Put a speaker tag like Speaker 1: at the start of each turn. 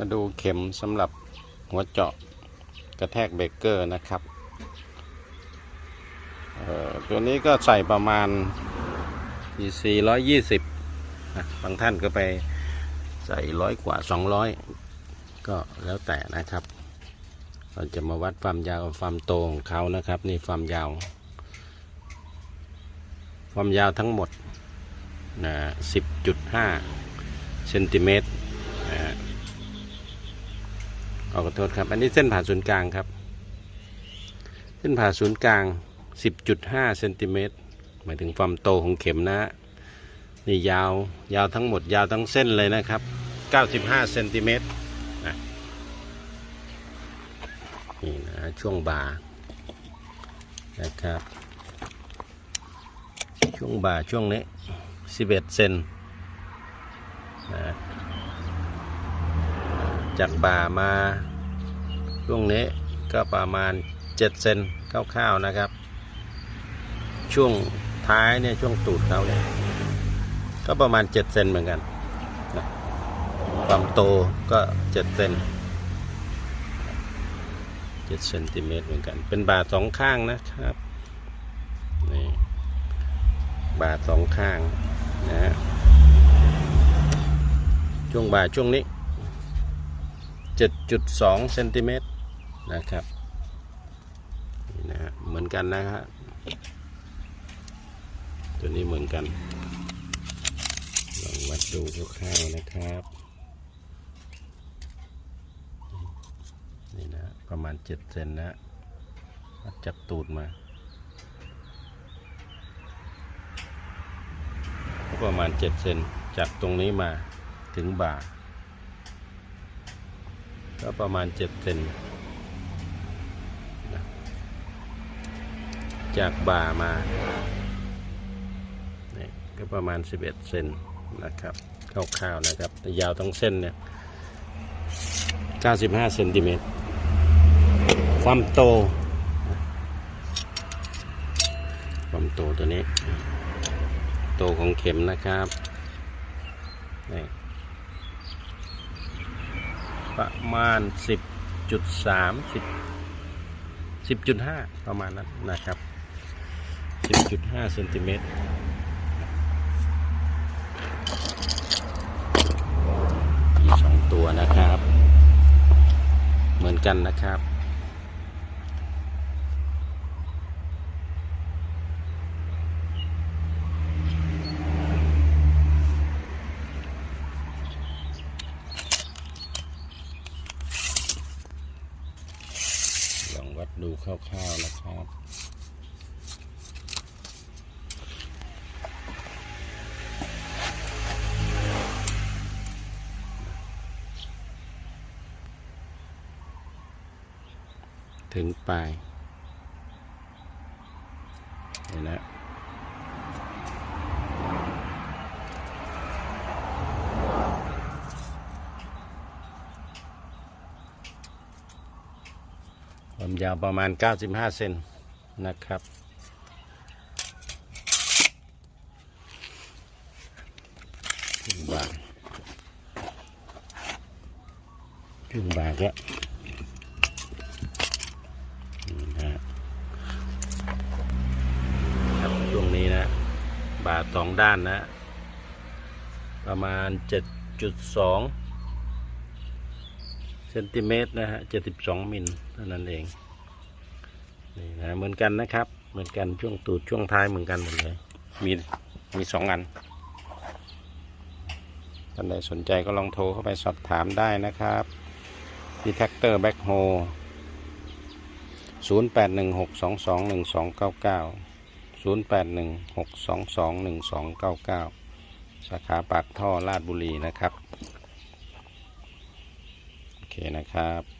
Speaker 1: มาดูเข็มสำหรับหัวเจาะกระแทกเบรกเกอร์นะครับ ตัวนี้ก็ใส่ประมาณ EC 120นะบางท่านก็ไปใส่ร้อยกว่า 200 ก็แล้วแต่นะครับ เราจะมาวัดความยาวความโตของเขานะครับ นี่ความยาว ความยาวทั้งหมดนะ10.5เซนติเมตร ขอขอโทษครับ อันนี้เส้นผ่าศูนย์กลางครับ เส้นผ่าศูนย์กลาง 10.5เซนติเมตรหมายถึงความโตของเข็มนะฮะนี่ยาวยาวทั้งหมดยาวทั้งเส้นเลยนะครับ 95เซนติเมตรนะนี่นะช่วงบ่านะครับช่วงบ่าช่วงนี้ 11เซนนะ จากบ่ามาช่วงนี้ก็ประมาณ 7 เซนคร่าวๆนะครับ ช่วงท้ายเนี่ยช่วงตูดเขาเนี่ยก็ประมาณ 7 เซนเหมือนกันนะความโตก็ 7 เซน7เซนติเมตรเหมือนกัน เป็นบ่าสองข้างนะครับนี่บาทสองข้างนะฮะช่วงบ่าช่วงนี้ 7.2เซนติเมตรนะครับนี่นะฮะเหมือนกันนะฮะตัวนี้เหมือนกัน ลองวัดดูคร่าวๆนะครับนี่นะประมาณ 7 เซนนะวัดจากตูดมาก็ประมาณ 7 เซนจากตรงนี้มาถึงบ่า ก็ประมาณ7เซนจากบ่ามานี่ก็ประมาณ 11 เซนนะครับคร่าวๆนะครับยาวทั้งเส้นเนี่ย 95 เซนติเมตร ความโต ความโตตัวนี้ โตของเข็มนะครับนี่ ประมาณ 10.3 10 10.5 ประมาณนั้นนะครับ 10.5เซนติเมตรมีสองตัวนะครับ เหมือนกันนะครับ ดูคร่าวๆนะครับถึงปลายเห็นนะ ความยาวประมาณ 95 เซนนะครับครึ่งบาทครึ่งบาทแล้วนี่นะฮะครับช่วงนี้นะ บาทสองด้านนะ ประมาณ 7.2 เซนติเมตรนะฮะ72มิลเท่านั้นเองนี่นะเหมือนกันนะครับ เหมือนกันช่วงตูดช่วงท้ายเหมือนกันหมดเลย มีมีสองอันท่านใดสนใจก็ลองโทรเข้าไปสอบถามได้นะครับที่แท็กเตอร์แบ็คโฮ0 8 1 6 2 2 1 2 9 9 0 8 1 6 2 2 1 2 9 9 สาขาปากท่อลาดบุรีนะครับ นะครับ